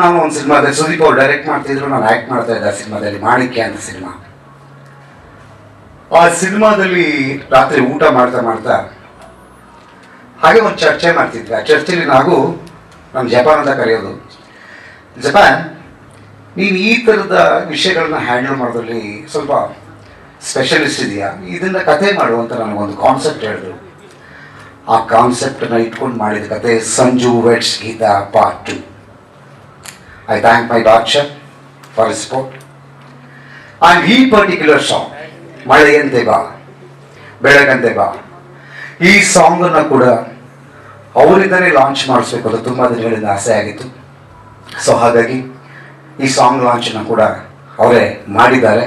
ನಾನು ಒಂದು ಸಿನಿಮಾದಲ್ಲಿ ಸುದೀಪ್ ಅವ್ರು ಡೈರೆಕ್ಟ್ ಮಾಡ್ತಿದ್ರು ನಾನು ಆ್ಯಕ್ಟ್ ಮಾಡ್ತಾ ಇದ್ದೆ ಆ ಸಿನಿಮಾದಲ್ಲಿ ಮಾಣಿಕ್ಯ ಅಂತ ಸಿನಿಮಾ. ಆ ಸಿನಿಮಾದಲ್ಲಿ ರಾತ್ರಿ ಊಟ ಮಾಡ್ತಾ ಮಾಡ್ತಾ ಹಾಗೆ ಒಂದು ಚರ್ಚೆ ಮಾಡ್ತಿದ್ವಿ. ಆ ಚರ್ಚೆಲಿ ನಾವು ನಮ್ಮ ಜಪಾನ್ ಅಂತ ಕರೆಯೋದು. ಜಪಾನ್ ನೀನು ಈ ಥರದ ವಿಷಯಗಳನ್ನ ಹ್ಯಾಂಡಲ್ ಮಾಡೋದ್ರಲ್ಲಿ ಸ್ವಲ್ಪ ಸ್ಪೆಷಲಿಸ್ಟ್ ಇದೆಯಾ? ಇದನ್ನ ಕತೆ ಮಾಡುವಂತ ನನಗೊಂದು ಕಾನ್ಸೆಪ್ಟ್ ಹೇಳಿದ್ರು. ಆ ಕಾನ್ಸೆಪ್ಟನ್ನ ಇಟ್ಕೊಂಡು ಮಾಡಿದ ಕತೆ Sanju weds Geetha part two I thank my doctor for support and ಈ ಪರ್ಟಿಕ್ಯುಲರ್ ಸಾಂಗ್ ಮಳೆಯಂತೆ ಬಾ ಬೆಳಗಂತೆ ಬಾ ಈ ಸಾಂಗನ್ನು ಕೂಡ ಅವರಿಂದನೇ ಲಾಂಚ್ ಮಾಡಿಸ್ಬೇಕು ಅದು ತುಂಬ ದಿನಗಳಿಂದ ಆಸೆ ಆಗಿತ್ತು. ಸೊ ಹಾಗಾಗಿ ಈ ಸಾಂಗ್ ಲಾಂಚನ್ನು ಕೂಡ ಅವರೇ ಮಾಡಿದ್ದಾರೆ.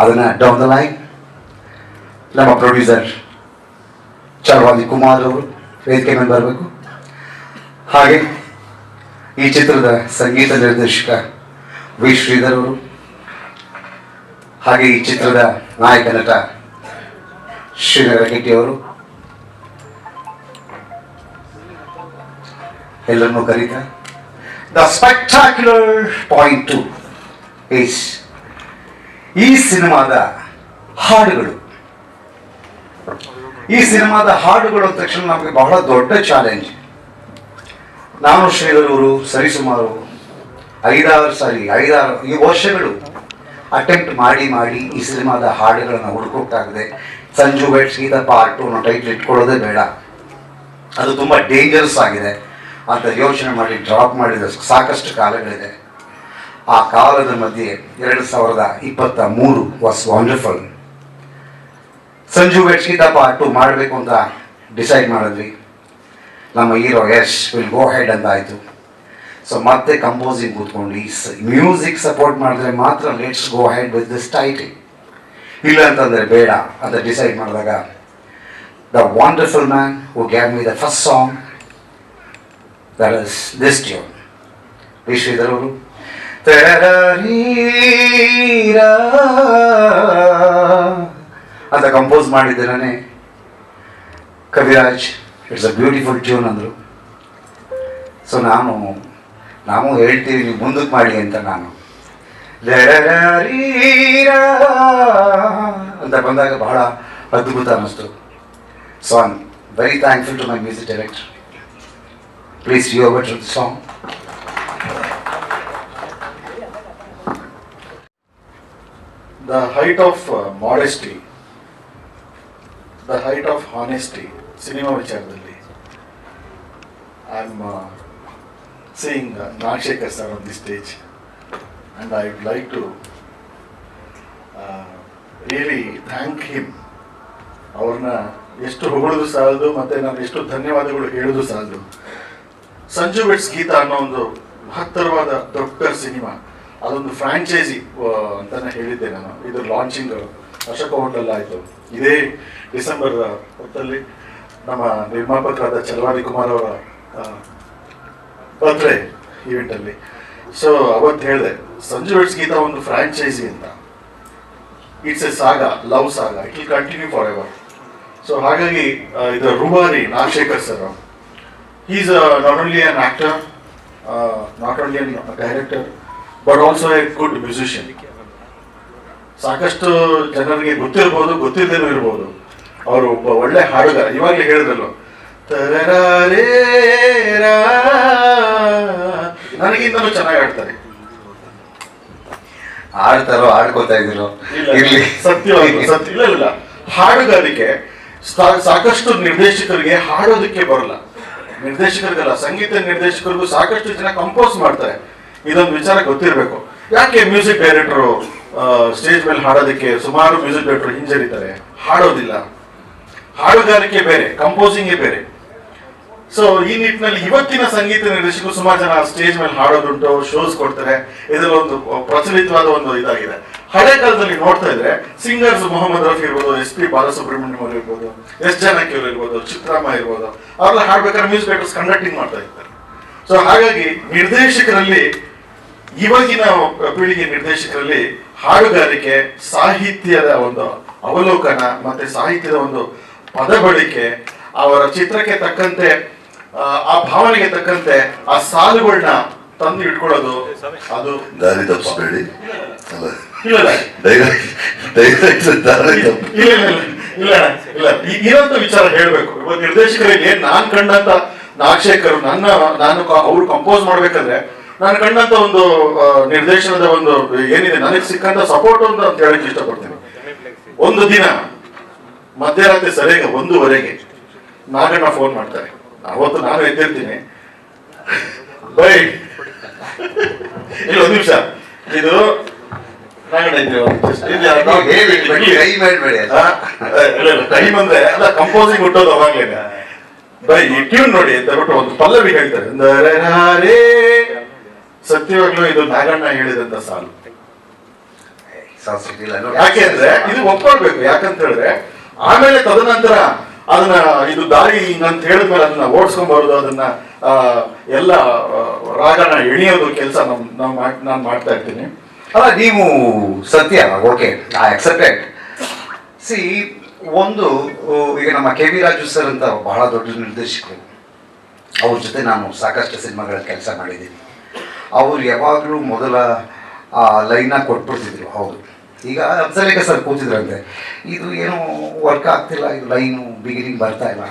ಅದನ್ನು ಡೌನ್ ದ ಲೈನ್ ನಮ್ಮ ಪ್ರೊಡ್ಯೂಸರ್ ಚರವಾದಿ ಕುಮಾರ್ ಅವರು ವೇದಿಕೆ ಮೇಲೆ ಬರಬೇಕು. ಹಾಗೆ ಈ ಚಿತ್ರದ ಸಂಗೀತ ನಿರ್ದೇಶಕ ವಿ. ಶ್ರೀಧರ್ ಅವರು ಹಾಗೆ ಈ ಚಿತ್ರದ ನಾಯಕ ನಟ ಶ್ರೀನಗರ ಗೆಟ್ಟಿ ಅವರು. ಎಲ್ಲರನ್ನೂ ಕರೀತ, the spectacular point too is ಈ ಸಿನಿಮಾದ ಹಾಡುಗಳು. ಈ ಸಿನಿಮಾದ ಹಾಡುಗಳು ಅಂದ ತಕ್ಷಣ ನಮಗೆ ಬಹಳ ದೊಡ್ಡ ಚಾಲೆಂಜ್. ನಾನು ಶ್ರೀಧರವರು ಸರಿಸುಮಾರು ಐದಾರು ಸಾರಿ ಐದಾರು ಈ ವರ್ಷಗಳು ಅಟೆಂಪ್ಟ್ ಮಾಡಿ ಮಾಡಿ ಈ ಸಿನಿಮಾದ ಹಾಡುಗಳನ್ನು ಹುಡುಕೋಕ್ಕಾಗದೆ Sanju weds Geetha part two title ಇಟ್ಕೊಳ್ಳೋದೇ ಬೇಡ. ಅದು ತುಂಬ ಡೇಂಜರಸ್ ಆಗಿದೆ. ಅಂತ ಯೋಚನೆ ಮಾಡಿ ಡ್ರಾಪ್ ಮಾಡಿದ ಸಾಕಷ್ಟು ಕಾಲಗಳಿದೆ. ಆ ಕಾಲದ ಮಧ್ಯೆ ಎರಡು ಸಾವಿರದ ಇಪ್ಪತ್ತ ಮೂರು was wonderful Sanju weds part two ಮಾಡಬೇಕು ಅಂತ ಡಿಸೈಡ್ ಮಾಡಿದ್ವಿ. ನಮ್ಮ hero Yash will go ahead ಅಂತ ಆಯಿತು ಸೊ ಮತ್ತೆ ಕಂಪೋಸಿಂಗ್ ಕೂತ್ಕೊಂಡು, ಈ ಮ್ಯೂಸಿಕ್ ಸಪೋರ್ಟ್ ಮಾಡಿದ್ರೆ ಮಾತ್ರ let's go ahead with this title ಇಲ್ಲ ಅಂತಂದರೆ ಬೇಡ ಅಂತ ಡಿಸೈಡ್ ಮಾಡಿದಾಗ the wonderful man who gave me the first song that is this tune V Sridhar ಅವರು ಅಂತ ಕಂಪೋಸ್ ಮಾಡಿದ್ದೇನೆ Kaviraj. It's a beautiful tune ಅಂದರು. ಸೊ ನಾನು ನಾವು ಹೇಳ್ತೀವಿ ನೀವು ಮುಂದಕ್ಕೆ ಮಾಡಿ ಅಂತ ನಾನು. ಅಂತ ಬಂದಾಗ ಬಹಳ ಅದ್ಭುತ ಅನ್ನಿಸ್ತು. So I very thankful to my music director please you our to the song the height of modesty the height of honesty, cinema ವಿಚಾರದಲ್ಲಿ. I am seeing Nagashekar sir on the stage and I would like to really thank him ಅವ್ರನ್ನ ಎಷ್ಟು ಹೊಗಳಿದ್ರು ಸಾಲದು, ಮತ್ತು ನಾನು ಎಷ್ಟು ಧನ್ಯವಾದಗಳು ಹೇಳಿದ್ರು ಸಾಲದು. ಸಂಜು ಬೆಟ್ಸ್ ಗೀತಾ ಅನ್ನೋ ಒಂದು ಮಹತ್ತರವಾದ ದೊಡ್ಡ ಸಿನಿಮಾ. ಅದೊಂದು ಫ್ರಾಂಚೈಸಿ ಅಂತಾನೆ ಹೇಳಿದ್ದೆ ನಾನು. ಇದು ಲಾಂಚಿಂಗ್ ಅಶೋಕ ಹೋಟೆಲ್ ಆಯಿತು. ಇದೇ ಡಿಸೆಂಬರ್ ಹೊತ್ತಲ್ಲಿ ನಮ್ಮ ನಿರ್ಮಾಪಕರಾದ ಚಲವಾದಿ ಕುಮಾರ್ ಅವರ ಬರ್ತ್ಡೇ ಈವೆಂಟಲ್ಲಿ ಸೊ ಅವತ್ತು ಹೇಳಿದೆ, ಸಂಜು ವೆಟ್ಸ್ ಗೀತಾ ಒಂದು ಫ್ರಾಂಚೈಸಿ ಅಂತ. It's a saga love saga it will continue forever so ಹಾಗಾಗಿ ಇದರ ರೂವಾರಿ Nagashekar sir is not only an an not only not director but also but good musician. ಸಾಕಷ್ಟು ಜನರಿಗೆ ಗೊತ್ತಿರ್ಬೋದು ಗೊತ್ತಿದ್ದೇನೂ ಇರ್ಬೋದು. ಅವರು ಒಬ್ಬ ಒಳ್ಳೆ ಹಾಡುಗಾರ. ಇವಾಗಲೇ ಹೇಳಿದ್ರು. ನನಗಿಂತಲೂ ಚೆನ್ನಾಗಿ ಆಡ್ತಾರೆ ಆಡ್ತಾರೋ ಆಡ್ಕೋತಾ ಇದ್ರು ಇಲ್ಲಿ ಇರ್ಲಿ. ಸತ್ಯವಾಗ್ಲು ಸತ್ಯ. ಇಲ್ಲ ಇಲ್ಲ. ಹಾಡುಗಾರಿಕೆ ಸಾಕಷ್ಟು ನಿರ್ದೇಶಕರಿಗೆ ಹಾಡೋದಕ್ಕೆ ಬರಲ್ಲ. ನಿರ್ದೇಶಕರಿಗಲ್ಲ ಸಂಗೀತ ನಿರ್ದೇಶಕರಿಗೂ ಸಾಕಷ್ಟು ಜನ ಕಂಪೋಸ್ ಮಾಡ್ತಾರೆ. ಇದೊಂದು ವಿಚಾರ ಗೊತ್ತಿರಬೇಕು. ಯಾಕೆ ಮ್ಯೂಸಿಕ್ ಡೈರೆಕ್ಟರ್ ಸ್ಟೇಜ್ ಮೇಲೆ ಹಾಡೋದಕ್ಕೆ ಸುಮಾರು ಮ್ಯೂಸಿಕ್ ಡೈರೆಕ್ಟರ್ ಹಿಂಜರಿತಾರೆ? ಹಾಡೋದಿಲ್ಲ. ಹಾಡುಗಾರಿಕೆ ಬೇರೆ ಕಂಪೋಸಿಂಗೇ ಬೇರೆ. ಸೊ ಈ ನಿಟ್ಟಿನಲ್ಲಿ ಇವತ್ತಿನ ಸಂಗೀತ ನಿರ್ದೇಶಕರು ಸುಮಾರು ಜನ ಸ್ಟೇಜ್ ಮೇಲೆ ಹಾಡೋದುಂಟು ಶೋಸ್ ಕೊಡ್ತಾರೆ. ಇದು ಒಂದು ಪ್ರಚಲಿತವಾದ ಒಂದು ಇದಾಗಿದೆ. ಹಳೆ ಕಾಲದಲ್ಲಿ ನೋಡ್ತಾ ಇದ್ರೆ ಸಿಂಗರ್ಸ್ ಮೊಹಮ್ಮದ್ ರಫಿ ಇರ್ಬೋದು, ಎಸ್ ಪಿ ಬಾಲಸುಬ್ರಹ್ಮಣ್ಯಂ ಅವರು ಇರ್ಬೋದು, ಎಸ್ ಜಾನಕಿ ಅವರು ಇರ್ಬೋದು ಚಿತ್ರಾಮ ಇರ್ಬೋದು, ಅವ್ರೆಲ್ಲ ಹಾಡ್ಬೇಕಾದ್ರೆ ಮ್ಯೂಸಿಕ್ ಡೈರೆಕ್ಟರ್ಸ್ ಕಂಡಕ್ಟಿಂಗ್ ಮಾಡ್ತಾ ಇರ್ತಾರೆ. ಸೊ ಹಾಗಾಗಿ ನಿರ್ದೇಶಕರಲ್ಲಿ, ಇವಾಗಿನ ಪೀಳಿಗೆ ನಿರ್ದೇಶಕರಲ್ಲಿ ಹಾಡುಗಾರಿಕೆ, ಸಾಹಿತ್ಯದ ಒಂದು ಅವಲೋಕನ, ಮತ್ತೆ ಸಾಹಿತ್ಯದ ಒಂದು ಪದ ಬಳಿಕೆ ಅವರ ಚಿತ್ರಕ್ಕೆ ತಕ್ಕಂತೆ ಆ, ಭಾವನೆಗೆ ತಕ್ಕಂತೆ ಆ ಸಾಲುಗಳನ್ನ ತಂದು ಇಟ್ಕೊಳ್ಳೋದು ಅದು ದಾರಿ ತಪ್ಪಿಸ್ಬೇಡಿ ಇಲ್ಲ ಇಲ್ಲ ಇರೋಂಥ ವಿಚಾರ ಹೇಳ್ಬೇಕು. ಇವತ್ತು ನಿರ್ದೇಶಕರಿಗೆ ನಾನ್ ಕಂಡಂತ ನಾಗಶೇಖರ್ ನನ್ನ ನಾನು ಅವ್ರು ಕಂಪೋಸ್ ಮಾಡ್ಬೇಕಂದ್ರೆ ನಾನು ಕಂಡಂತ ಒಂದು ನಿರ್ದೇಶನದ ಒಂದು ಏನಿದೆ ನನಗೆ ಸಿಕ್ಕಂತ ಸಪೋರ್ಟ್ ಅಂತ ಅಂತ ಹೇಳಕ್ ಇಷ್ಟಪಡ್ತೀನಿ. ಒಂದು ದಿನ. ಮಧ್ಯರಾತ್ರಿ ಸರಿಯಾಗಿ ಒಂದೂವರೆಗೆ ನಾಗಣ್ಣ ಫೋನ್ ಮಾಡ್ತಾರೆ. ಅವತ್ತು ನಾನು ಎದ್ದಿರ್ತೀನಿ ಬೈ. ಇಲ್ಲ ಒಂದು ನಿಮಿಷ. ಇದು ಟೈಮ್ ಅಂದ್ರೆ ಅಲ್ಲ ಕಂಪೋಸಿಂಗ್ ಹುಟ್ಟೋದು ಅವಾಗ್ಲೇನೆ. ಬೈ ಈ ಟ್ಯೂನ್ ನೋಡಿ ಅಂತ ಬಿಟ್ಟು ಒಂದು ಪಲ್ಲವಿ ಹೇಳ್ತಾರೆ. ಸತ್ಯವಾಗ್ಲೂ ಇದು ನಾಗಣ್ಣ ಹೇಳಿದಂತ ಸಾಲು. ಯಾಕೆ ಅಂದ್ರೆ ಇದು ಒಪ್ಕೊಳ್ಬೇಕು ಯಾಕಂತ ಹೇಳಿದ್ರೆ ಆಮೇಲೆ ತದನಂತರ ಅದನ್ನ ಇದು ದಾರಿ ಹಿಂಗಂತ ಹೇಳಿದ್ಮೇಲೆ ಅದನ್ನ ಓಡಿಸ್ಕೊಂಬಾರದು ಬರೋದು ಅದನ್ನ ಎಲ್ಲ ರಾಗನ ಎಣಿಯೋದು ಕೆಲಸ ನಮ್ ನಾನು ಮಾಡ್ತಾ ಇರ್ತೀನಿ. ಅಲ್ಲ, ನೀವು ಸತ್ಯ, ಓಕೆ ಐ ಅಕ್ಸೆಪ್ಟೆಡ್ ಸಿ ಒಂದು ಈಗ ನಮ್ಮ ಕೆ ವಿ ರಾಜು ಸರ್ ಅಂತ ಬಹಳ ದೊಡ್ಡ ನಿರ್ದೇಶಕರು. ಅವ್ರ ಜೊತೆ ನಾನು ಸಾಕಷ್ಟು ಸಿನಿಮಾಗಳ ಕೆಲಸ ಮಾಡಿದ್ದೀನಿ. ಅವ್ರು ಯಾವಾಗಲೂ ಮೊದಲ ಲೈನ ಕೊಟ್ಬಿಡ್ತಿದ್ರು, ಹೌದು. ಈಗ ಅಫ್ಸಲೇಖ ಸರ್ ಕೂತಿದ್ರಂತೆ. ಇದು ಏನು ವರ್ಕ್ ಆಗ್ತಿಲ್ಲ, ಇದು ಲೈನು ಬಿಗಿನಿಂಗ್ ಬರ್ತಾ ಇಲ್ಲ.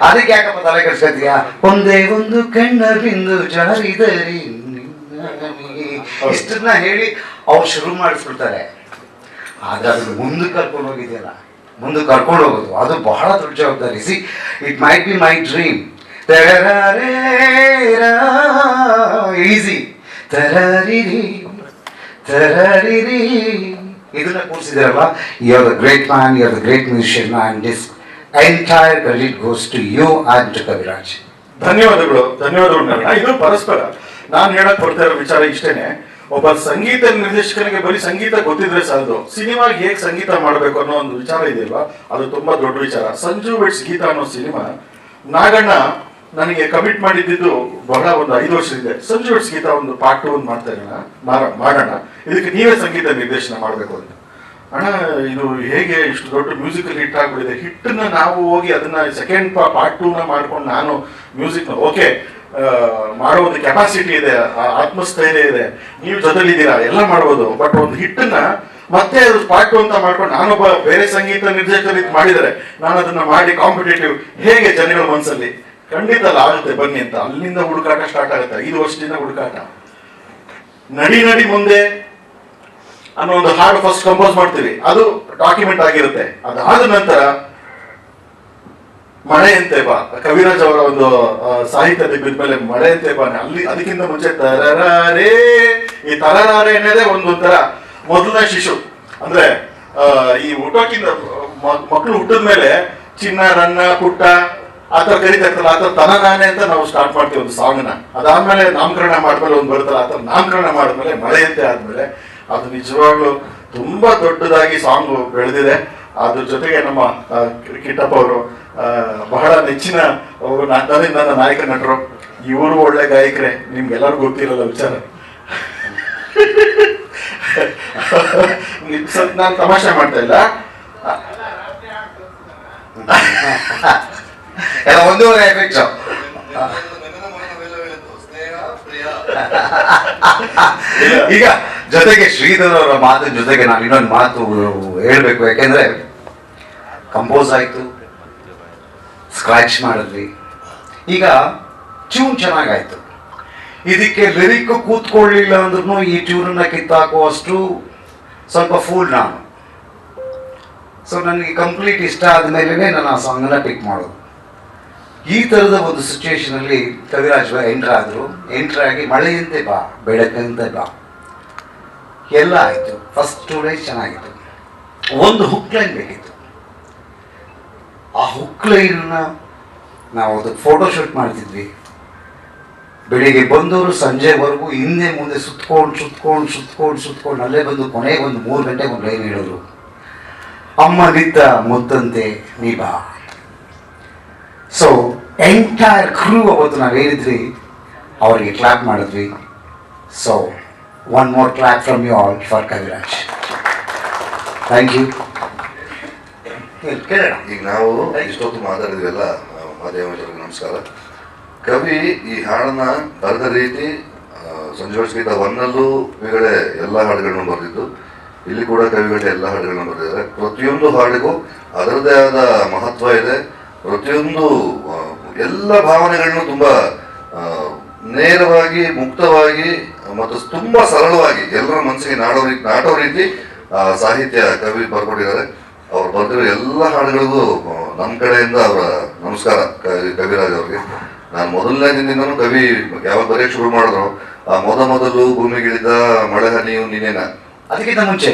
ಅದಕ್ಕೆ ಯಾಕಪ್ಪ ತಲೆ ಕೆಡ್ಸ್ಕೊತೀಯ? ಒಂದೇ ಒಂದು ಕಣ್ಣ ಬಿಂದು ಜಾರಿದರಿ. ಇಷ್ಟನ್ನ ಹೇಳಿ ಅವ್ರು ಶುರು ಮಾಡಿಸ್ಬಿಡ್ತಾರೆ. ಆದ್ರೆ ಅದ್ರ ಮುಂದಕ್ಕೆ ಕರ್ಕೊಂಡು ಹೋಗಿದೆಯಲ್ಲ. ಮುಂದೆ ಕರ್ಕೊಂಡು ಹೋಗೋದು. ಅದು ಬಹಳ ದೊಡ್ಡ ಜವಾಬ್ದಾರಿ. See it might be my dream easy. ತರರಿರಿ ತರರಿರಿ. ಇದನ್ನ ಕೂರಿಸಿದಾರಲ್ಲ you are the great man you are the great musician and this entire credit goes to you and Kaviraj ಧನ್ಯವಾದಗಳು ಧನ್ಯವಾದಗಳು. ಇದು ಪರಸ್ಪರ, ನಾನು ಹೇಳಕ್ ಬರ್ತಾ ಇರೋ ವಿಚಾರ ಇಷ್ಟೇನೆ. ಒಬ್ಬ ಸಂಗೀತ ನಿರ್ದೇಶಕನಿಗೆ ಬರೀ ಸಂಗೀತ ಗೊತ್ತಿದ್ರೆ ಸಾಲದು. ಸಿನಿಮಾಗೆ ಹೇಗೆ ಸಂಗೀತ ಮಾಡಬೇಕು ಅನ್ನೋ ಒಂದು ವಿಚಾರ ಇದೆಯಲ್ವಾ? ಅದು ತುಂಬಾ ದೊಡ್ಡ ವಿಚಾರ. ಸಂಜು ಬೆಟ್ಸ್ ಗೀತಾ ಅನ್ನೋ ಸಿನಿಮಾ. ನಾಗಣ್ಣ ನನಗೆ ಕಮಿಟ್ ಮಾಡಿದ್ದು ಬಹಳ ಒಂದು ಐದು ವರ್ಷದಿಂದ. ಸಂಜು ಬಿಟ್ಸ್ ಗೀತಾ ಒಂದು ಪಾರ್ಟ್ ಒಂದು ಮಾಡ್ತಾ ಮಾಡೋಣ. ಇದಕ್ಕೆ ನೀವೇ ಸಂಗೀತ ನಿರ್ದೇಶನ ಮಾಡಬೇಕು ಅಂತ. ಅಣ್ಣ, ಇದು ಹೇಗೆ ಇಷ್ಟು ದೊಡ್ಡ ಮ್ಯೂಸಿಕಲ್ ಹಿಟ್ ಆಗ್ಬಿಟ್ಟಿದೆ? ಹಿಟ್ಟನ್ನ ನಾವು ಹೋಗಿ ಅದನ್ನ ಸೆಕೆಂಡ್ ಪಾರ್ಟ್ ಟೂನ ಮಾಡ್ಕೊಂಡು ನಾನು ಮ್ಯೂಸಿಕ್ ಓಕೆ ಮಾಡೋ ಒಂದು ಕೆಪಾಸಿಟಿ ಇದೆ ಆತ್ಮಸ್ಥೈರ್ಯ ಇದೆ. ನೀವು ಜೊತೆಲಿದ್ದೀರಾ? ಎಲ್ಲ ಮಾಡ್ಬೋದು. ಬಟ್ ಒಂದು ಹಿಟ್ಟನ್ನ ಮತ್ತೆ ಅದು ಪಾರ್ಟ್ ಅಂತ ಮಾಡ್ಕೊಂಡು ನಾನೊಬ್ಬ ಬೇರೆ ಸಂಗೀತ ನಿರ್ದೇಶಕರು ಇದು ಮಾಡಿದರೆ ನಾನು ಅದನ್ನ ಮಾಡಿ ಕಾಂಪಿಟೇಟಿವ್ ಹೇಗೆ ಜನಗಳ ಮನಸ್ಸಲ್ಲಿ? ಖಂಡಿತ ಅಲ್ಲ ಆಗುತ್ತೆ ಬನ್ನಿ ಅಂತ. ಅಲ್ಲಿಂದ ಹುಡುಕಾಟ ಸ್ಟಾರ್ಟ್ ಆಗುತ್ತೆ. ಐದು ವರ್ಷದಿಂದ ಹುಡುಕಾಟ. ನಡಿ ನಡಿ ಮುಂದೆ ಅನ್ನೋ ಒಂದು ಹಾಡು ಫಸ್ಟ್ ಕಂಪೋಸ್ ಮಾಡ್ತೀವಿ. ಅದು ಡಾಕ್ಯುಮೆಂಟ್ ಆಗಿರುತ್ತೆ. ಅದಾದ ನಂತರ ಮಳೆ ಅಂತೆ ಬಾ. ಕವಿರಾಜ್ ಅವರ ಒಂದು ಸಾಹಿತ್ಯ ದಿಗ್ಗದ ಮೇಲೆ ಮಳೆಯಂತೆ ಬಾ ಅಲ್ಲಿ, ಅದಕ್ಕಿಂತ ಮುಂಚೆ ತರರಾರೇ, ಈ ತರರಾರೆ ಅನ್ನೋದೇ ಒಂದು ತರ ಮೊದಲನೇ ಶಿಶು. ಅಂದ್ರೆ ಈ ಹುಟ್ಟೋಕ್ಕಿಂತ ಮಕ್ಕಳು ಹುಟ್ಟಿದ ಮೇಲೆ ಚಿನ್ನ, ರನ್ನ ಪುಟ್ಟ ಆತರ ಕರಿತಾ ಇರ್ತಲ್ಲ ಆತರ ತನ ನಾನೇ ಅಂತ ನಾವು ಸ್ಟಾರ್ಟ್ ಮಾಡ್ತೀವಿ ಒಂದು ಸಾಂಗ್ನ ಅದಾದ್ಮೇಲೆ ನಾಮಕರಣ ಮಾಡ್ಮೇಲೆ ಒಂದು ಬರುತ್ತಲ್ಲ ಆತರ ನಾಮಕರಣ ಮಾಡಿದ್ಮೇಲೆ ಮಳೆಯಂತೆ ಆದ್ಮೇಲೆ ಅದು ನಿಜವಾಗ್ಲೂ ತುಂಬಾ ದೊಡ್ಡದಾಗಿ ಸಾಂಗ್ ಬೆಳೆದಿದೆ. ಅದ್ರ ಜೊತೆಗೆ ನಮ್ಮ ಆ, ಕಿಟ್ಟಪ್ಪ ಅವರು ಬಹಳ ನೆಚ್ಚಿನ ಅವರು ನ- ನನ್ನ ನಾಯಕ ನಟರು. ಇವರು ಒಳ್ಳೆ ಗಾಯಕರೇ ನಿಮ್ಗೆಲ್ಲರೂ ಗೊತ್ತಿರಲ್ಲ ವಿಚಾರ. ನಾನು ತಮಾಷೆ ಮಾಡ್ತಾ ಇಲ್ಲ. ಎಲ್ಲ ಒಂದೂವರೆ ಎಫೆಕ್ಟ್ ಈಗ ಜೊತೆಗೆ ಶ್ರೀಧರ್ ಅವರ ಮಾತು ಜೊತೆಗೆ ನಾನು ಇನ್ನೊಂದು ಮಾತು ಹೇಳ್ಬೇಕು. ಯಾಕೆಂದ್ರೆ ಕಂಪೋಸ್ ಆಯ್ತು ಸ್ಕ್ರಾಚ್ ಮಾಡಿದ್ವಿ. ಈಗ ಟ್ಯೂನ್ ಚೆನ್ನಾಗಾಯ್ತು. ಇದಕ್ಕೆ ಲಿರಿಕ್ ಕೂತ್ಕೊಳ್ಳಿಲ್ಲ ಅಂದ್ರೂ ಈ ಟ್ಯೂನನ್ನ ಕಿತ್ತಾಕುವಷ್ಟು ಸ್ವಲ್ಪ ಫೂಲ್ ನಾನು. ಸೊ ನನಗೆ ಕಂಪ್ಲೀಟ್ ಇಷ್ಟ ಆದಮೇಲೆ ನಾನು ಆ ಸಾಂಗನ್ನ ಪಿಕ್ ಮಾಡೋದು. ಈ ಥರದ ಒಂದು ಸಿಚುವೇಶನಲ್ಲಿ ಕವಿರಾಜ್ ಎಂಟ್ರ್ ಆದ್ರು. ಎಂಟ್ರ್ ಆಗಿ ಮಳೆಯಂತೆ ಬಾ ಬೆಳಕಂತೆ ಬಾ. ಎಲ್ಲ ಆಯ್ತು. ಫಸ್ಟ್ ಟೂ ಡೇಸ್ ಚೆನ್ನಾಗಿತ್ತು. ಒಂದು ಹುಕ್ ಲೈನ್ ಬೇಕಿತ್ತು. ಆ ಹುಕ್ ಲೈನ್ನ ನಾವು ಅದಕ್ಕೆ ಫೋಟೋಶೂಟ್ ಮಾಡ್ತಿದ್ವಿ. ಬೆಳಿಗ್ಗೆ ಬಂದವರು ಸಂಜೆವರೆಗೂ ಹಿಂದೆ ಮುಂದೆ ಸುತ್ಕೊಂಡು ಸುತ್ಕೊಂಡು ಸುತ್ಕೊಂಡು ಸುತ್ಕೊಂಡು ಅಲ್ಲೇ ಬಂದು ಕೊನೆಗೆ ಒಂದು ಮೂರು ಗಂಟೆಗೆ ಒಂದು ಲೈನ್ ಹೇಳಿದ್ರು. ಅಮ್ಮ ನಿತ್ತ ಮುತ್ತಂತೆ ನೀ ಬಾ. ಸೊ ಎಂಟೈರ್ ಕ್ರೂ ಅವತ್ತು ನಾವು ಹೇಳಿದ್ವಿ, ಅವರಿಗೆ ಕ್ಲಾಪ್ ಮಾಡಿದ್ವಿ. So one more clap from you all for Kaviraj thank you ಈಗ ನಾವು ಇಷ್ಟೊತ್ತು ಮಾತಾಡಿದ್ವಲ್ಲ ಮಾಧ್ಯಮರಿಗೆ ನಮಸ್ಕಾರ. ಕವಿ ಈ ಹಾಡನ್ನ ಬರೆದ ರೀತಿ ಸಂಜೋಷ್ ಗೀತ ಒನ್ನಲ್ಲೂ ಕವಿಗಳೇ ಎಲ್ಲ ಹಾಡುಗಳನ್ನು ಬರೆದಿದ್ದು, ಇಲ್ಲಿ ಕೂಡ ಕವಿಗಳೇ ಎಲ್ಲ ಹಾಡುಗಳನ್ನು ಬರೆದಿದ್ದಾರೆ. ಪ್ರತಿಯೊಂದು ಹಾಡಿಗೂ ಅದರದೇ ಆದ ಮಹತ್ವ ಇದೆ. ಪ್ರತಿಯೊಂದು ಎಲ್ಲ ಭಾವನೆಗಳನ್ನು ತುಂಬ ನೇರವಾಗಿ, ಮುಕ್ತವಾಗಿ, ಮತ್ತು ತುಂಬಾ ಸರಳವಾಗಿ ಎಲ್ಲರ ಮನಸ್ಸಿಗೆ ನಾಡೋ ರೀತಿ, ನಾಟೋ ರೀತಿ ಸಾಹಿತ್ಯ ಕವಿ ಬರ್ಕೊಂಡಿದ್ದಾರೆ. ಅವ್ರು ಬರ್ತಿರೋ ಎಲ್ಲ ಹಾಡುಗಳಿಗೂ ನಮ್ಮ ಕಡೆಯಿಂದ ಅವರ ನಮಸ್ಕಾರ ಕವಿ- ಕವಿರಾಜ್ ಅವ್ರಿಗೆ. ನಾನು ಮೊದಲನೇ ದಿನದಿಂದನೂ ಕವಿ ಯಾವಾಗ ಬರೆಯೋಕ್ಕೆ ಶುರು ಮಾಡಿದ್ರು ಆ, ಮೊದ ಮೊದಲು ಭೂಮಿಗಿಳಿದ ಮಳೆ ಹನಿಯು ನೀನೇನ ಅದಕ್ಕಿಂತ ಮುಂಚೆ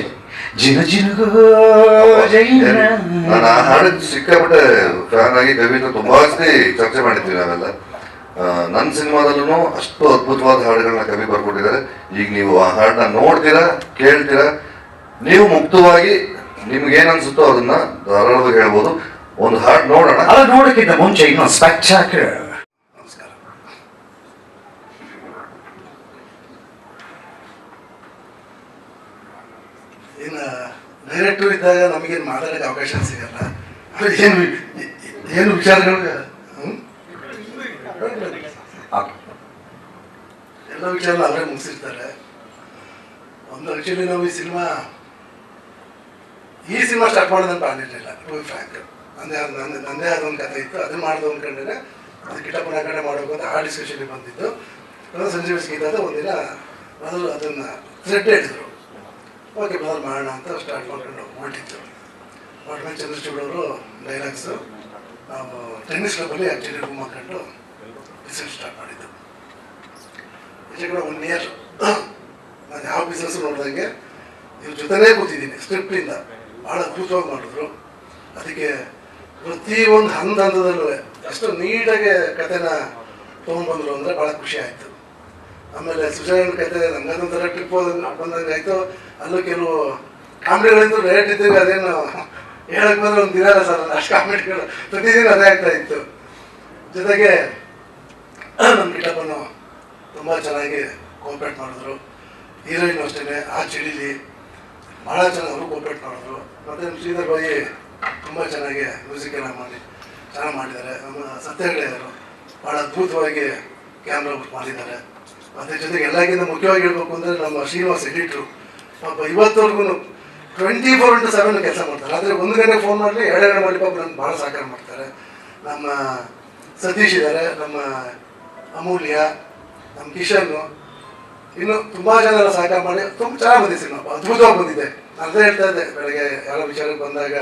ಜಿನ ಜಿನುಗೋ ಜೈನ ನಾನು ಆ ಹಾಡಿದ್ದು ಸಿಕ್ಕಾಪಟ್ಟೆ ಫ್ಯಾನ್ ಆಗಿ ಕವಿ ಹತ್ರ ತುಂಬಾ ಸತಿ ಚರ್ಚೆ ಮಾಡಿದ್ವಿ ನಾವೆಲ್ಲ. ನನ್ನ ಸಿನಿಮಾದಲ್ಲೂ ಅಷ್ಟು ಅದ್ಭುತವಾದ ಹಾಡುಗಳನ್ನ ಕವಿ ಬರ್ಕೊಟ್ಟಿದ್ದಾರೆ. ಈಗ ನೀವು ಆ ಹಾಡನ್ನ ನೋಡ್ತೀರಾ ಕೇಳ್ತೀರಾ ನೀವು ಮುಕ್ತವಾಗಿ ನಿಮ್ಗೆ ಏನ್ ಅನ್ಸುತ್ತೋ ಅದನ್ನ ಧಾರಾಳವಾಗಿ ಹೇಳ್ಬೋದು. ಒಂದು ಹಾಡು ನೋಡೋಣ. ಅದು ನೋಡೋಕ್ಕಿಂತ ಮುಂಚೆ ಇನ್ನೊಂದು ಸ್ಪೆಕ್ಟಾಕ್ಯುಲರ್ ನಮಸ್ಕಾರ ಇನ್ನು ಡೈರೆಕ್ಟರ್ ಇದ್ದಾಗ ನಮಗೇನು ಮಾತಾಡೋಕ್ಕೆ ಅವಕಾಶ ಸಿಗಲ್ಲ. ಅದು ಏನು ಏನು ವಿಚಾರಗಳು? ಎಲ್ಲ ವಿಚಾರ ಅವರೇ ಮುಗಿಸಿರ್ತಾರೆ. ಒಂದು ಆ್ಯಕ್ಚುಲಿ ನಾವು ಈ ಸಿನಿಮಾ ಈ ಸಿನಿಮಾ ಸ್ಟಾರ್ಟ್ ಮಾಡೋದಂತ ಆಗಿರಲಿಲ್ಲ ಟು ಫ್ರ್ಯಾಂಕ್ ನಂದೇ ನನ್ನ ನಂದೇ ಆದ ಒಂದು ಕಥೆ ಇತ್ತು. ಅದನ್ನ ಮಾಡೋದು ಅಂದ್ಕೊಂಡ್ರೆ ಅದು ಪುನಃ ಕಡೆ ಮಾಡಬೇಕು ಅಂತ ಆ ಡಿಸ್ಕಷನ್ಗೆ ಬಂದಿದ್ದು. ಅದು ಸಂಜೀವ್ ಗೀತಾದ ಒಂದಿನ ಮೊದಲು ಅದನ್ನು ಥ್ರೆಡ್ ಹೇಳಿದ್ರು. ಓಕೆ ಮೊದಲು ಮಾಡೋಣ ಅಂತ ಸ್ಟಾರ್ಟ್ ಮಾಡ್ಕೊಂಡು ಹೊರಟಿತ್ತು ಹೊರಟ್ಮೇಲೆ ಚಂದ್ರಚೂಡ್ ಅವರು ಡೈಲಾಗ್ಸು ನಾವು ಟೆನ್ನಿಸ್ ಕ್ಲಬ್ಬಲ್ಲಿ ಆ್ಯಕ್ಚುಲಿ ರೂಮ್ ಹಾಕೊಂಡು ಬಿಸ್ನೆಸ್ ಸ್ಟಾರ್ಟ್ ಮಾಡಿದ್ದು. ಕೂಡ ಒನ್ ಇಯರ್ ನಾನು ಯಾವ ಬಿಸ್ನೆಸ್ ನೋಡಿದಂಗೆ ಇವ್ರ ಜೊತೆನೇ ಕೂತಿದ್ದೀನಿ ಸ್ಕ್ರಿಪ್ಟಿಂದ ಭಾಳ ಅದ್ಭುತವಾಗಿ ಮಾಡಿದ್ರು. ಅದಕ್ಕೆ ಪ್ರತಿಯೊಂದು ಹಂತ ಹಂತದಲ್ಲೂ ಅಷ್ಟು ನೀಟಾಗಿ ಕತೆನ ತೊಗೊಂಡ್ಬಂದ್ರು ಅಂದರೆ ಭಾಳ ಖುಷಿ ಆಯಿತು. ಆಮೇಲೆ ಸುಜಯನ್ ಕತೆ ನಂಗದೊಂಥರ ಟ್ರಿಪ್ ಬಂದಂಗೆ ಆಯಿತು. ಅಲ್ಲೂ ಕೆಲವು ಕಾಮಿಡಿಗಳಿಂದ ರೇಟ್ ಇದ್ದಾಗ ಅದೇನು ಹೇಳಕ್ ಬಂದ್ರೆ, ಒಂದು ದಿನ ಸರ್ ಅಷ್ಟು ಕಾಮಿಡಿಗಳು. ಪ್ರತಿದಿನ ಅದೇ ಆಗ್ತಾ ಇತ್ತು. ಜೊತೆಗೆ ನಮ್ಮ ಕಿಟಪ್ಪನು ತುಂಬ ಚೆನ್ನಾಗಿ ಕೋಪರೇಟ್ ಮಾಡಿದ್ರು. ಹೀರೋಯಿನ್ ಅಷ್ಟೇ ಆ ಚಿಡಿಲಿ ಭಾಳ ಚೆನ್ನಾಗಿ ಅವರು ಕೋಪರೇಟ್ ಮಾಡಿದ್ರು. ಮತ್ತು ನಮ್ಮ ಶ್ರೀಧರ್ ಬಾಯಿ ತುಂಬ ಚೆನ್ನಾಗಿ ಮ್ಯೂಸಿಕ್ ಎಲ್ಲ ಮಾಡಿ, ಚೆನ್ನಾಗಿ ಮಾಡಿದ್ದಾರೆ. ನಮ್ಮ ಸತ್ಯಗಳಿದ್ದಾರೆ ಭಾಳ ಅದ್ಭುತವಾಗಿ ಕ್ಯಾಮ್ರಾ ವರ್ಕ್ ಮಾಡಿದ್ದಾರೆ. ಅದ್ರ ಜೊತೆಗೆ ಎಲ್ಲಕ್ಕಿಂತ ಮುಖ್ಯವಾಗಿ ಹೇಳ್ಬೇಕು ಅಂದರೆ ನಮ್ಮ ಶ್ರೀನಿವಾಸ್ ಎಡಿಟ್ರು. ಪಾಪ ಇವತ್ತವರೆಗೂ ಟ್ವೆಂಟಿ ಫೋರ್ ಇಂಟು ಸೆವೆನ್ ಕೆಲಸ ಮಾಡ್ತಾರೆ. ಆದರೆ ಒಂದು ಗಂಟೆ ಫೋನ್ ಮಾಡಲಿ, ಎರಡು ಗಂಟೆ ಮಾಡಲಿ ಪಾಪ ನನ್ನ ಭಾಳ ಸಹಕಾರ ಮಾಡ್ತಾರೆ. ನಮ್ಮ ಸತೀಶ್ ಇದ್ದಾರೆ ನಮ್ಮ ಅಮೂಲ್ಯ, ನಮ್ಮ ಕಿಶನ್ ಇನ್ನು ತುಂಬಾ ಜನ ಎಲ್ಲ ಸಹಕಾರ ಮಾಡಿ, ತುಂಬ ಚೆನ್ನಾಗಿ ಬಂದಿದೆ ಸಿನಿಮಾ. ಅದ್ಭುತವಾಗಿ ಬಂದಿದೆ. ಅದೇ ಹೇಳ್ತಾ ಇದ್ದೆ, ಬೆಳಗ್ಗೆ ಎಲ್ಲ ವಿಚಾರಕ್ಕೆ ಬಂದಾಗ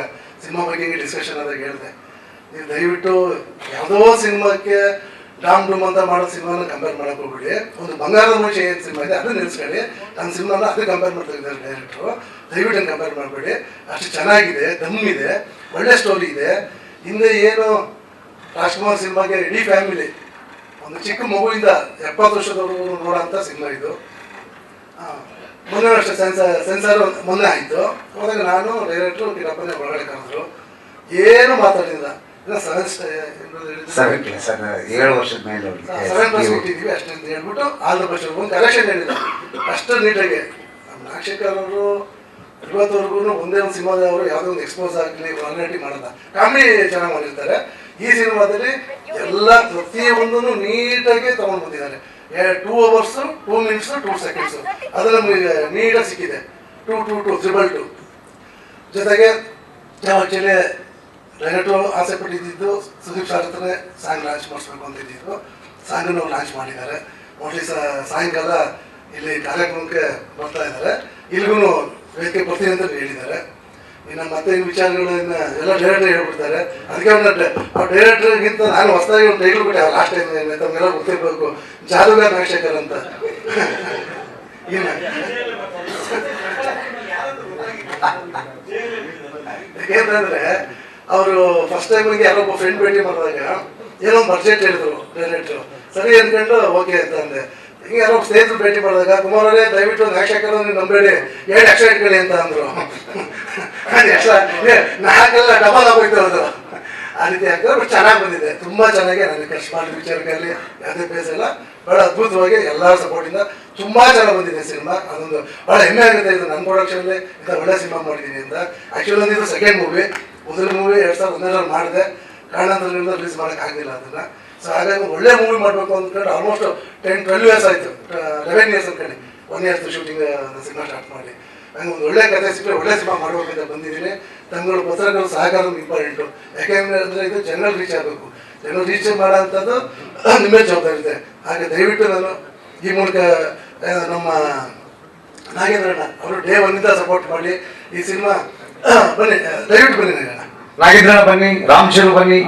ಸಿನಿಮಾ ಬಗ್ಗೆ ಡಿಸ್ಕಷನ್ ಆದಾಗ ಹೇಳಿದೆ. ನೀವು ದಯವಿಟ್ಟು ಯಾವುದೋ ಸಿನಿಮಾಕ್ಕೆ ಡಾಮ್ ಡೂಮ್ ಅಂತ ಮಾಡೋ ಸಿನಿಮಾನ ಕಂಪೇರ್ ಮಾಡಕ್ ಹೋಗ್ಬಿಡಿ. ಒಂದು ಬಂಗಾರದ ಮುಂಚೆ ಏನು ಸಿನಿಮಾ ಇದೆ, ಅದನ್ನ ನಿಲ್ಸ್ಕೊಳ್ಳಿ. ನನ್ನ ಸಿನಿಮಾನ ಅದು ಕಂಪೇರ್ ಮಾಡ್ತಾ ಇದ್ದಾರೆ ಡೈರೆಕ್ಟ್ರು ದಯವಿಟ್ಟು ಕಂಪೇರ್ ಮಾಡಬೇಡಿ. ಅಷ್ಟು ಚೆನ್ನಾಗಿದೆ, ದಮ್ ಇದೆ, ಒಳ್ಳೆ ಸ್ಟೋರಿ ಇದೆ. ಹಿಂದೆ ಏನು, ರಾಜ್ಕುಮಾರ್ ಸಿನಿಮಾಗೆ ಇಡೀ ಫ್ಯಾಮಿಲಿ ಒಂದು ಚಿಕ್ಕ ಮಗುವಿಂದ ಎಪ್ಪತ್ತು ವರ್ಷದವರು ನೋಡೋಂಥ ಸಿನಿಮಾ ಇದು. ಮೊನ್ನೆ ಅಷ್ಟೇ ಸೆನ್ಸಾರ್ ಸೆನ್ಸಾರ್ ಮೊನ್ನೆ ಆಯಿತು. ಹೋದಾಗ ನಾನು ಡೈರೆಕ್ಟ್ರು ಕಿರಪ್ಪನೇ ಒಳಗಡೆ ಕರೆದ್ರು. ಏನು ಮಾತಾಡಿಲ್ಲ ಸೆವೆನ್ ಕ್ಲಾಸ್ ಏಳು ವರ್ಷದ ಮೇಲೆ ಸೆವೆನ್ ಪ್ಲಸ್ ಕೊಟ್ಟಿದ್ದೀವಿ ಅಷ್ಟೇ ಅಂತ ಹೇಳ್ಬಿಟ್ಟು ಆಲ್ ದ ಬೆಸ್ಟ್ ಒಂದು ಕಲೆಕ್ಷನ್ ಹೇಳಿಲ್ಲ ಅಷ್ಟು ನೀಟಾಗಿ. ಅವರು ಇವತ್ತವರೆಗೂ ಒಂದೇ ಒಂದು ಸಿನಿಮಾದವರು ಯಾವುದೋ ಒಂದು ಎಕ್ಸ್ಪೋಸ್ ಆಗಲಿ ವಾಲ್ನಟಿ ಮಾಡಲ್ಲ. ಕಾಮಿಡಿ ಚೆನ್ನಾಗಿ ಮಾಡಿರ್ತಾರೆ. ಈ ಸಿನಿಮಾದಲ್ಲಿ ಎಲ್ಲ ಪ್ರತಿಯೊಂದನ್ನು ನೀಟಾಗಿ ತಗೊಂಡು ಬಂದಿದ್ದಾರೆ. Two hours two minutes two seconds ಅದು ನಮಗೆ ನೀಟಾಗಿ ಸಿಕ್ಕಿದೆ. Two two two triple two ಜೊತೆಗೆ ನಾವು ಡೈರೆಕ್ಟ್ರು ಆಸೆ ಪಟ್ಟಿದ್ದು ಸುದೀಪ್ ಸರ್ ಸಾಂಗ್ ಲಾಂಚ್ ಮಾಡಿಸ್ಬೇಕು ಅಂತ ಇದ್ದಿದ್ದು. ಸಾಂಗನ್ನು ಲಾಂಚ್ ಮಾಡಿದ್ದಾರೆ. ಮೋಸ್ಟ್ಲಿ ಸಾಯಂಕಾಲ ಇಲ್ಲಿ ಕಾರ್ಯಕ್ರಮಕ್ಕೆ ಬರ್ತಾ ಇದ್ದಾರೆ. ಇಲ್ಲಿಗೂ ವೇದಿಕೆ ಬರ್ತೀನಿ ಅಂತ ಹೇಳಿದ್ದಾರೆ. ಇನ್ನು ಮತ್ತೆ ವಿಚಾರಗಳನ್ನ ಎಲ್ಲ ಡೈರೆಕ್ಟರ್ ಹೇಳ್ಬಿಡ್ತಾರೆ. ಅದಕ್ಕೆ ಆ ಡೈರೆಕ್ಟರ್ಗಿಂತ ನಾನು ಹೊಸದಾಗಿ ಒಂದು ಟೈಟಲ್ ಬಿಟ್ಟೆ ಲಾಸ್ಟ್ ಟೈಮ್ ತಮಗೆಲ್ಲ ಗೊತ್ತಿರಬೇಕು. ಜಾದುಗಾರ್ ನಾಗಶೇಖರ್ ಅಂತ. ಇನ್ನು. ಯಾಕೆಂತಂದ್ರೆ ಅವರು ಫಸ್ಟ್ ಟೈಮಿಗೆ ಯಾರೋ ಒಬ್ಬ ಫ್ರೆಂಡ್ ಭೇಟಿ ಮಾಡಿದಾಗ ಏನೋ ಒಂದು ಬಡ್ಜೆಟ್ ಹೇಳಿದ್ರು ಡೈರೆಕ್ಟ್ರು ಸರಿ ಅಂದ್ಕೊಂಡು ಓಕೆ ಅಂತ ಅಂದೆ. ಹಿಂಗೆ ಯಾರೋ ಸ್ನೇಹಿತರು ಭೇಟಿ ಮಾಡಿದಾಗ, ಕುಮಾರ್ ಅವರೇ, ದಯವಿಟ್ಟು ನಾಕ್ಷಕರ ನೀವು ನಂಬೇಡಿ ಎರಡು ಲಕ್ಷ ಇಟ್ಕೊಳ್ಳಿ ಅಂತ ಅಂದರು. ನಾಲ್ಕೆಲ್ಲ ಡಬಲ್ ಆಗೋಯ್ತು ಅದು. ಆ ರೀತಿ ಹಾಕಿದ್ರು ಚೆನ್ನಾಗಿ ಬಂದಿದೆ. ತುಂಬಾ ಚೆನ್ನಾಗಿ ನನಗೆ ಖರ್ಚು ಮಾಡಿದ ವಿಚಾರಗಳಲ್ಲಿ ಯಾವುದೇ ಪ್ಲೇಸ್ ಎಲ್ಲ, ಬಹಳ ಅದ್ಭುತವಾಗಿ ಎಲ್ಲರ ಸಪೋರ್ಟಿಂದ ತುಂಬಾ ಚೆನ್ನಾಗಿ ಬಂದಿದೆ ಸಿನಿಮಾ. ಅದೊಂದು ಬಹಳ ಹೆಮ್ಮೆ ಆಗುತ್ತೆ ಇದು ನನ್ನ ಪ್ರೊಡಕ್ಷನಲ್ಲಿ ಇಂಥ ಒಳ್ಳೆ ಸಿನಿಮಾ ಮಾಡಿದ್ದೀನಿ ಅಂತ. ಆಕ್ಚುಲಿ ಒಂದು ಸೆಕೆಂಡ್ ಮೂವಿ ಮೊದಲ ಮೂವಿ, ಎರಡು ಸಾವಿರದ ಹನ್ನೆರಡರಲ್ಲಿ ಮಾಡಿದೆ. ಕಾರಣಾಂತರಗಳಿಂದ ರಿಲೀಸ್ ಮಾಡೋಕೆ ಆಗಲಿಲ್ಲ ಅದನ್ನ. ಸೊ ಹಾಗಾಗಿ ಒಳ್ಳೆ ಮೂವಿ ಮಾಡಬೇಕು ಅಂದ್ಕೊಂಡು ಆಲ್ಮೋಸ್ಟ್ ಟೆನ್ ಟ್ವೆಲ್ವ್ ಇಯರ್ಸ್ ಆಯಿತು. ಲೆವೆನ್ ಇಯರ್ಸ್ ಅಂದ್ಕೊಂಡು one years shooting cinema start ಮಾಡಿ. ಹಂಗೆ ಒಂದು ಒಳ್ಳೆ ಕಥೆ ಸಿಕ್ಕರೆ ಒಳ್ಳೆ ಸಿನಿಮಾ ಮಾಡಬೇಕಂತ ಬಂದಿದ್ದೀನಿ. ತಂಗಳು ಪತ್ರಗಳು, ಸಹಕಾರ ಇಂಪಾರ್ಟೆಂಟು ಯಾಕೆಂದ್ರೆ ಅಂದರೆ ಇದು ಜನರಲ್ ರೀಚ್ ಆಗಬೇಕು. ಜನರಲ್ ರೀಚ್ ಮಾಡೋಂಥದ್ದು ನಿಮ್ಮೇ ಜವಾಬ್ದಾರಿ ಇದೆ. ಹಾಗೆ ದಯವಿಟ್ಟು ನಾನು ಈ ಮೂಲಕ ನಮ್ಮ ನಾಗೇಂದ್ರಣ್ಣ ಅವರು ಡೇ ಒನ್ನಿಂದ ಸಪೋರ್ಟ್ ಮಾಡಿ ಈ ಸಿನಿಮಾ ಬನ್ನಿ ದಯವಿಟ್ಟು ಬನ್ನಿ ನಾಗೇಂದ್ರ ಬನ್ನಿ ರಾಮಚಂದ್ರ ಬನ್ನಿ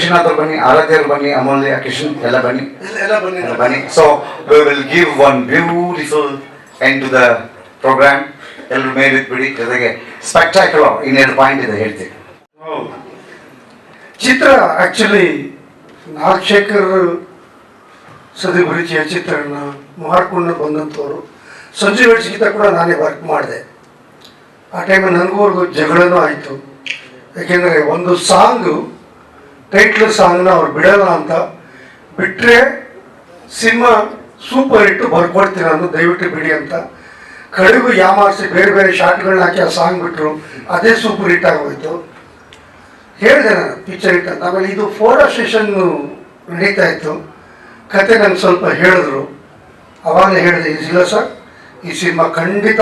ಶ್ರೀನಾಥ್ ಬನ್ನಿ ಆರಾಧ್ಯರು ಬನ್ನಿ ಅಮೂಲ್ಯ ಕಿಶನ್ ಎಲ್ಲ ಬನ್ನಿ. ಎಲ್ಲ ಬನ್ನಿ ಬನ್ನಿ. So we will give one beautiful end to the programme ಎಲ್ಲರೂ ಮೇಲಿದ್ಬಿಡಿ ಜೊತೆಗೆ ಸ್ಪೆಕ್ಟಾಕ್ಯುಲರ್ ಇನ್ನೆರಡು ಪಾಯಿಂಟ್ ಇದೆ ಹೇಳ್ತೀನಿ. ಚಿತ್ರ ಆಕ್ಚುಲಿ ನಾಗಶೇಖರ್ ಸದಿಭರಿಚಿಯ ಚಿತ್ರನ ಮಾಡಿಕೊಂಡು ಬಂದಂಥವ್ರು. ಸಂಜೀವ ಚಿತ್ರ ಕೂಡ ನಾನೇ ವರ್ಕ್ ಮಾಡಿದೆ. ಆ ಟೈಮಲ್ಲಿ ನನಗೂ ಜಗಳನೂ ಆಯಿತು. ಯಾಕೆಂದರೆ ಒಂದು ಸಾಂಗು ಟೈಟ್ಲ್ ಸಾಂಗ್ನ ಅವ್ರು ಬಿಡಲ್ಲ ಅಂತ ಬಿಟ್ಟರೆ ಸಿನಿಮಾ ಸೂಪರ್ ಹಿಟ್ಟು ಬರ್ಕೊಡ್ತೀನಿ ನಾನು ದಯವಿಟ್ಟು ಬಿಡಿ ಅಂತ. ಕಡೆಗೂ ಯಾಮಾರಿಸಿ ಬೇರೆ ಬೇರೆ ಶಾರ್ಟ್ಗಳನ್ನ ಹಾಕಿ ಆ ಸಾಂಗ್ ಬಿಟ್ಟರು ಅದೇ ಸೂಪರ್ ಹಿಟ್ ಆಗೋಯ್ತು. ಹೇಳಿದೆ ನಾನು ಪಿಕ್ಚರ್ ಹಿಟ್ ಅಂತ. ಆಮೇಲೆ ಇದು ಫೋಟೋ ಸೆಷನ್ ನಡೀತಾ ಇತ್ತು. ಕತೆ ನಂಗೆ ಸ್ವಲ್ಪ ಹೇಳಿದ್ರು. ಅವಾಗ ಹೇಳಿದೆ ಇಲ್ಲ ಸರ್, ಈ ಸಿನಿಮಾ ಖಂಡಿತ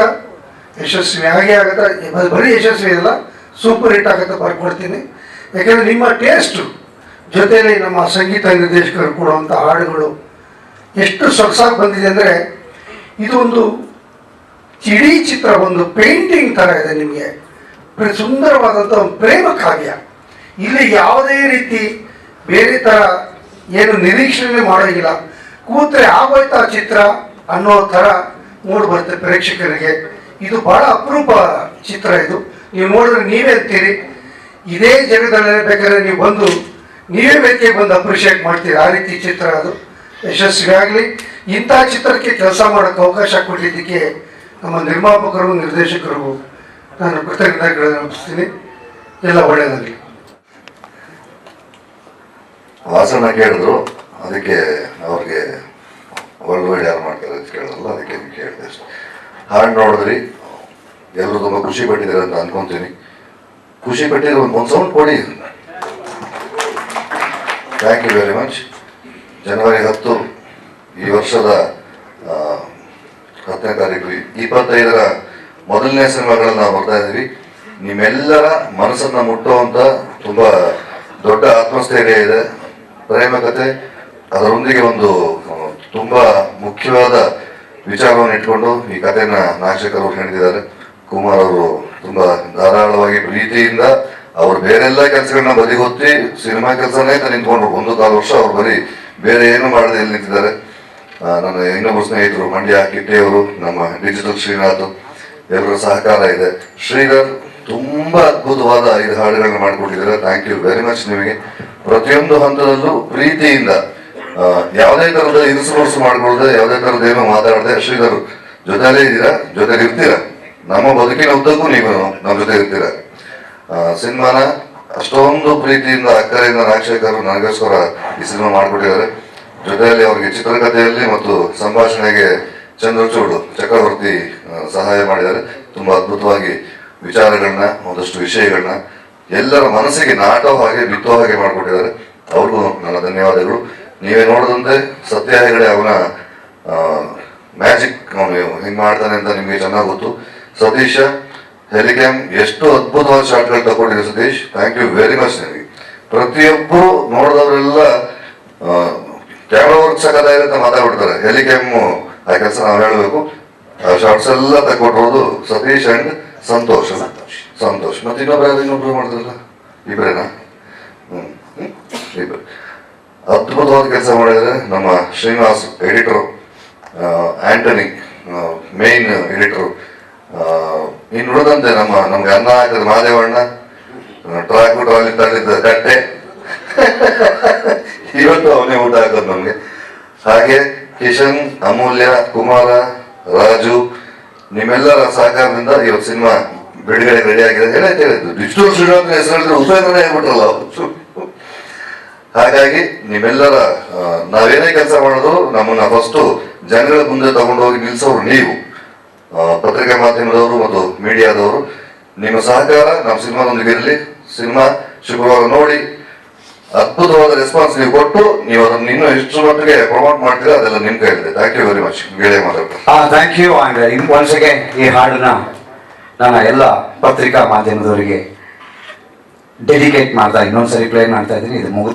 ಯಶಸ್ವಿ. ಆಗೇ ಆಗುತ್ತೆ ಬರೀ ಯಶಸ್ವಿ ಅಲ್ಲ ಸೂಪರ್ ಹಿಟ್ ಆಗುತ್ತೆ ಬರ್ಕೊಡ್ತೀನಿ ಯಾಕೆಂದರೆ ನಿಮ್ಮ ಟೇಸ್ಟು ಜೊತೆಯಲ್ಲಿ ನಮ್ಮ ಸಂಗೀತ ನಿರ್ದೇಶಕರು ಕೊಡುವಂಥ ಹಾಡುಗಳು ಎಷ್ಟು ಸೊಗಸಾಗಿ ಬಂದಿದೆ ಅಂದರೆ ಇದು ಒಂದು ಇಡೀ ಚಿತ್ರ, ಒಂದು ಪೇಂಟಿಂಗ್ ಥರ ಇದೆ ನಿಮಗೆ. ಸುಂದರವಾದಂಥ ಒಂದು ಪ್ರೇಮ ಕಾವ್ಯ. ಇಲ್ಲಿ ಯಾವುದೇ ರೀತಿ ಬೇರೆ ಥರ ಏನು ನಿರೀಕ್ಷಣೆ ಮಾಡೋಂಗಿಲ್ಲ. ಕೂತ್ರೆ ಆಗೋಯ್ತಾ ಚಿತ್ರ ಅನ್ನೋ ಥರ ಮೂಡ್ ಬರುತ್ತೆ ಪ್ರೇಕ್ಷಕರಿಗೆ. ಇದು ಬಹಳ ಅಪರೂಪ ಚಿತ್ರ ಇದು. ನೀವು ನೋಡಿದ್ರೆ ನೀವೇ ಅಂತೀರಿ, ಇದೇ ಜಗದಲ್ಲಿ ಬೇಕಾದ್ರೆ ನೀವು ಬಂದು, ನೀವೇ ಬೇಕೇ ಬಂದು ಅಪ್ರಿಷಿಯೇಟ್ ಮಾಡ್ತೀರಿ ಆ ರೀತಿ ಚಿತ್ರ ಅದು. ಯಶಸ್ವಿ ಆಗಲಿ ಇಂಥ ಚಿತ್ರಕ್ಕೆ ಕೆಲಸ ಮಾಡೋಕ್ಕೆ ಅವಕಾಶ ಕೊಟ್ಟಿದ್ದಕ್ಕೆ ನಮ್ಮ ನಿರ್ಮಾಪಕರು, ನಿರ್ದೇಶಕರು ನಾನು ಕೃತಜ್ಞತೆಗಳನ್ನು ಅರ್ಪಿಸ್ತೀನಿ. ಎಲ್ಲ ಒಳ್ಳೆಯದಾಗಲಿ. ವಾಸನ ಕೇಳಿದ್ರು, ಅದಕ್ಕೆ ಅವ್ರಿಗೆ ಒಳ್ಳೆ ಮಾಡ್ತಾರೆ ಅಂತ ಕೇಳಿದ್ರಲ್ಲ, ಅದಕ್ಕೆ ಕೇಳಿದೆ ಅಷ್ಟೇ. ಹಾಡು ನೋಡಿದ್ರಿ? ಎಲ್ಲರೂ ತುಂಬ ಖುಷಿ ಪಟ್ಟಿದ್ದಾರೆ ಅಂತ ಅನ್ಕೊಂತೀನಿ. ಖುಷಿ ಪಟ್ಟಿದ್ರೆ ಒಂದು ಒಂದು ಸೌಂಡ್ ಕೊಡಿ. ಥ್ಯಾಂಕ್ ಯು ವೆರಿ ಮಚ್ ಜನವರಿ ಹತ್ತು ಈ ವರ್ಷದ ಹತ್ತನೇ ತಾರೀಕು, ಇಪ್ಪತ್ತೈದರ ಮೊದಲನೇ ಸಿನಿಮಾಗಳನ್ನು ನಾವು ಬರ್ತಾ ಇದ್ದೀವಿ. ನಿಮ್ಮೆಲ್ಲರ ಮನಸ್ಸನ್ನು ಮುಟ್ಟುವಂಥ ತುಂಬ ದೊಡ್ಡ ಆತ್ಮಸ್ಥೈರ್ಯ ಇದೆ. ಪ್ರೇಮ ಕತೆ, ಅದರೊಂದಿಗೆ ಒಂದು ತುಂಬಾ ಮುಖ್ಯವಾದ ವಿಚಾರವನ್ನು ಇಟ್ಕೊಂಡು ಈ ಕಥೆಯನ್ನ ನಾಶಕರು ಹೇಳಿದ್ದಾರೆ. ಕುಮಾರ್ ಅವರು ತುಂಬಾ ಧಾರಾಳವಾಗಿ ಪ್ರೀತಿಯಿಂದ ಅವ್ರು ಬೇರೆಲ್ಲ ಕೆಲಸಗಳನ್ನ ಬದಿಗೊತ್ತಿ ಸಿನಿಮಾ ಕೆಲಸನೇ ನಿಂತ್ಕೊಂಡ್ರು. ಒಂದು ಕಾಲು ವರ್ಷ ಅವ್ರು ಬರೀ ಬೇರೆ ಏನು ಮಾಡದೆ ಇಲ್ಲಿ ನಿಂತಿದ್ದಾರೆ. ನನ್ನ ಇನ್ನೊಬ್ಬರು ಸ್ನೇಹಿತರು ಮಂಡ್ಯ, ಕಿಟ್ಟೆಯವರು, ನಮ್ಮ ಡಿಜಿಟಲ್ ಶ್ರೀನಾಥ್, ಎಲ್ಲರ ಸಹಕಾರ ಇದೆ. ಶ್ರೀಧರ್ ತುಂಬಾ ಅದ್ಭುತವಾದ ಐದು ಹಾಡುಗಳನ್ನ ಮಾಡಿಕೊಟ್ಟಿದ್ದಾರೆ. ಥ್ಯಾಂಕ್ ಯು ವೆರಿ ಮಚ್ ನಿಮಗೆ. ಪ್ರತಿಯೊಂದು ಹಂತದಲ್ಲೂ ಪ್ರೀತಿಯಿಂದ ಯಾವುದೇ ತರದ ಇನ್ಸೂರೆನ್ಸ್ ಮಾಡ್ಕೊಳ್ದೆ ಯಾವುದೇ ತರದ ಏನು ಮಾತಾಡದೆ ಶ್ರೀಧರ್ ಜೊತೆಲೇ ಇದ್ದೀರಾ? ಜೊತೆಲಿ ಇರ್ತೀರಾ? ನಮ್ಮ ಬದುಕಿನ ಉದ್ದಕ್ಕೂ ನೀವು ನಮ್ಮ ಜೊತೆ ಇರ್ತೀರಾ? ಸಿನಿಮಾನ ಅಷ್ಟೊಂದು ಪ್ರೀತಿಯಿಂದ, ಅಕ್ಕರೆಯಿಂದ ನಾಗಶೇಖರ್ ನನಗೋಸ್ಕರ ಈ ಸಿನಿಮಾ ಮಾಡಿಕೊಟ್ಟಿದ್ದಾರೆ. ಜೊತೆಯಲ್ಲಿ ಅವರಿಗೆ ಚಿತ್ರಕಥೆಯಲ್ಲಿ ಮತ್ತು ಸಂಭಾಷಣೆಗೆ ಚಂದ್ರಚೂಡು ಚಕ್ರವರ್ತಿ ಸಹಾಯ ಮಾಡಿದ್ದಾರೆ. ತುಂಬಾ ಅದ್ಭುತವಾಗಿ ವಿಚಾರಗಳನ್ನ, ಒಂದಷ್ಟು ವಿಷಯಗಳನ್ನ ಎಲ್ಲರ ಮನಸ್ಸಿಗೆ ನಾಟೋ ಹಾಗೆ ಬಿತ್ತೋ ಹಾಗೆ ಮಾಡಿಕೊಟ್ಟಿದ್ದಾರೆ. ಅವ್ರಿಗೂ ನನ್ನ ಧನ್ಯವಾದಗಳು. ನೀವೇ ನೋಡಿದಂತೆ ಸತ್ಯ ಹೆಗಡೆ ಅವನ ಮ್ಯಾಜಿಕ್ ಅವನು ಹೆಂಗ್ ಮಾಡ್ತಾನೆ ಅಂತ ನಿಮಗೆ ಚೆನ್ನಾಗಿ ಗೊತ್ತು. ಸತೀಶ ಹೆಲಿಕ್ಯಾಮ್ ಎಷ್ಟು ಅದ್ಭುತವಾದ ಶಾಟ್ಗಳು ತಗೊಂಡಿದೆ Satish. Thank you very much ನಿಮಗೆ. ಪ್ರತಿಯೊಬ್ಬರು ನೋಡಿದವರೆಲ್ಲ ಕ್ಯಾಮ್ರಾ ವರ್ಕ್ ಸಕದಾಗಿದೆ ಅಂತ ಮಾತಾಡ್ಬಿಡ್ತಾರೆ. ಹೆಲಿಕ್ಯಾಮ್ ಆ ಕೆಲಸ ನಾವು ಹೇಳಬೇಕು. ಶಾರ್ಟ್ಸ್ ಎಲ್ಲ ತಗೊಂಡಿರೋದು ಸತೀಶ್ ಅಂಡ್ ಸಂತೋಷ್. ಸಂತೋಷ್. ಸಂತೋಷ್. ಮತ್ತೆ ಇನ್ನೊಬ್ರು ಯಾರು ಇನ್ನೊಬ್ರು ಮಾಡಿದ್ರಲ್ಲ ಇಬ್ಬರೇನಾ ಹ್ಮ್ ಹ್ಮ್? ಅದ್ಭುತವಾದ ಕೆಲಸ ಮಾಡಿದರೆ ನಮ್ಮ Srinivas editor Antony main editor ಇನ್ನು ಉಳಿದಂತೆ ನಮ್ಮ, ನಮ್ಗೆ ಅನ್ನ ಹಾಕಿದ ಮಾದೇವಣ್ಣ. ಟ್ರಾಕ್ ಟ್ರಾಲಿ ತಳ್ಳಿದ್ದ ಕಟ್ಟೆ. ಇವತ್ತು ಅವನೇ ಊಟ ಹಾಕೋದು ನಮ್ಗೆ. ಹಾಗೆ ಕಿಶನ್, ಅಮೂಲ್ಯ, ಕುಮಾರ, ರಾಜು, ನಿಮ್ಮೆಲ್ಲರ ಸಹಕಾರದಿಂದ ಇವತ್ತು ಸಿನಿಮಾ ಬಿಡುಗಡೆ ರೆಡಿ ಆಗಿದೆ. ಹೇಳಿದ್ದು? ಡಿಜಿಟಲ್ ಶ್ರೀನಾಥ್ ಹೆಸರು ಉಪಯೋಗನೇ ಆಗ್ಬಿಟ್ರಲ್ಲ. ಹಾಗಾಗಿ ನೀವೆಲ್ಲರ ನಾವೇನೇ ಕೆಲಸ ಮಾಡೋದು, ನಮ್ಮನ್ನ ಫಸ್ಟ್ ಜನಗಳ ಮುಂದೆ ತಗೊಂಡೋಗಿ ನಿಲ್ಸೋರು ನೀವು. ಪತ್ರಿಕಾ ಮಾಧ್ಯಮದವರು ಮತ್ತು ಮೀಡಿಯಾದವರು. ನಿಮ್ಮ ಸಹಕಾರ ನಮ್ಮ ಸಿನಿಮಾದೊಂದಿಗೆ ಇರಲಿ. ಸಿನಿಮಾ ಶುಕ್ರವಾರ ನೋಡಿ, ಅದ್ಭುತವಾದ ರೆಸ್ಪಾನ್ಸ್ ನೀವು ಕೊಟ್ಟು, ನೀವು ಅದನ್ನ ಇನ್ನೂ ಎಷ್ಟು ಮಟ್ಟಿಗೆ ಪ್ರಮೋಟ್ ಮಾಡ್ತೀರಾ, ಅದೆಲ್ಲ ನಿಮ್ ಕೈಲಿದೆ ಥ್ಯಾಂಕ್ ಯು ವೆರಿ ಮಚ್ ಗೆಳೆಯ ಮಾತಾಡ್ತಾರೆ ಯು ಆ್ಯಂಡ್ ಈ ಹಾಡನ್ನ ನನ್ನ ಎಲ್ಲ ಪತ್ರಿಕಾ ಮಾಧ್ಯಮದವರಿಗೆ ಡೆಡಿಕೇಟ್ ಮಾಡ್ತಾ, ಇನ್ನೊಂದ್ಸರಿ ಪ್ಲೇ ಮಾಡ್ತಾ ಇದ್ದೀನಿ. ಇದು ಮುಗಿದ